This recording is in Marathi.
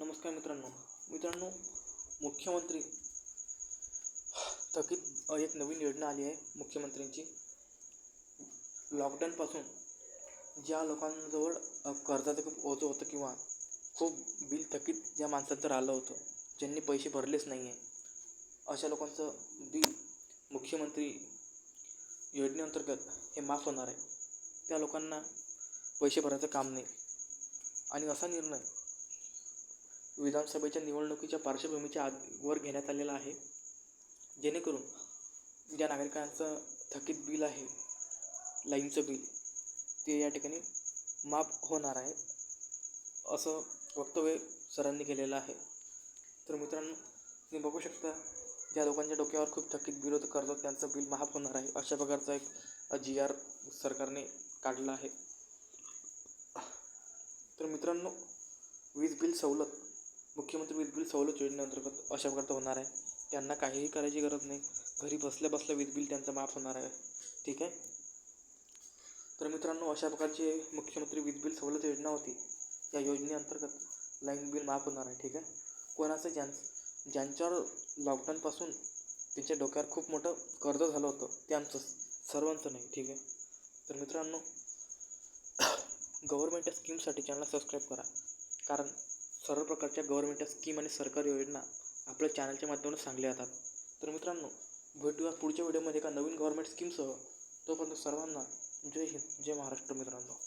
नमस्कार मित्रांनो. मित्रांनो मुख्यमंत्री थकीत एक नवीन योजना आली आहे मुख्यमंत्र्यांची. लॉकडाऊनपासून ज्या लोकांजवळ कर्जाचं खूप ओझं होतं किंवा खूप बिल थकीत ज्या माणसांचं राहिलं होतं ज्यांनी पैसे भरलेच नाही आहे अशा लोकांचं बिल मुख्यमंत्री योजनेअंतर्गत हे माफ होणार आहे. त्या लोकांना पैसे भरायचं काम नाही. आणि असा निर्णय विधानसभेच्या निवडणुकीच्या पार्श्वभूमीच्या आद वर घेण्यात आलेला आहे. जेणेकरून ज्या नागरिकांचं थकीत बिल आहे लाईनचं बिल ते या ठिकाणी माफ होणार आहे असं वक्तव्य सरांनी केलेलं आहे. तर मित्रांनो तुम्ही बघू शकता ज्या लोकांच्या डोक्यावर खूप थकीत बिल होतं कर्ज त्यांचं बिल माफ होणार आहे अशा प्रकारचा एक जी आर सरकारने काढला आहे. तर मित्रांनो वीज बिल सवलत मुख्यमंत्री वीज बिल सवलत योजनेअंतर्गत अशा प्रकारचं होणार आहे. त्यांना काहीही करायची गरज नाही. घरी बसल्या बसल्या वीज बिल त्यांचं माफ होणार आहे. ठीक आहे? तर मित्रांनो अशा प्रकारची मुख्यमंत्री वीज बिल सवलत योजना होती. या योजनेअंतर्गत लाईन बिल माफ होणार आहे. ठीक आहे? कोणाचं ज्यां ज्यांच्यावर लॉकडाऊनपासून त्यांच्या डोक्यावर खूप मोठं कर्ज झालं होतं त्यांचं सर्वांचं नाही. ठीक आहे? तर मित्रांनो गव्हर्मेंटच्या स्कीमसाठी चॅनलला सबस्क्राईब करा. कारण सर्व प्रकारच्या गव्हर्मेंटच्या स्कीम आणि सरकारी योजना आपल्या चॅनलच्या माध्यमातून सांगल्या जातात. तर मित्रांनो भेटूया पुढच्या व्हिडिओमध्ये एका नवीन गव्हर्मेंट स्कीमसह तोपर्यंत सर्वांना जय हिंद जय महाराष्ट्र मित्रांनो.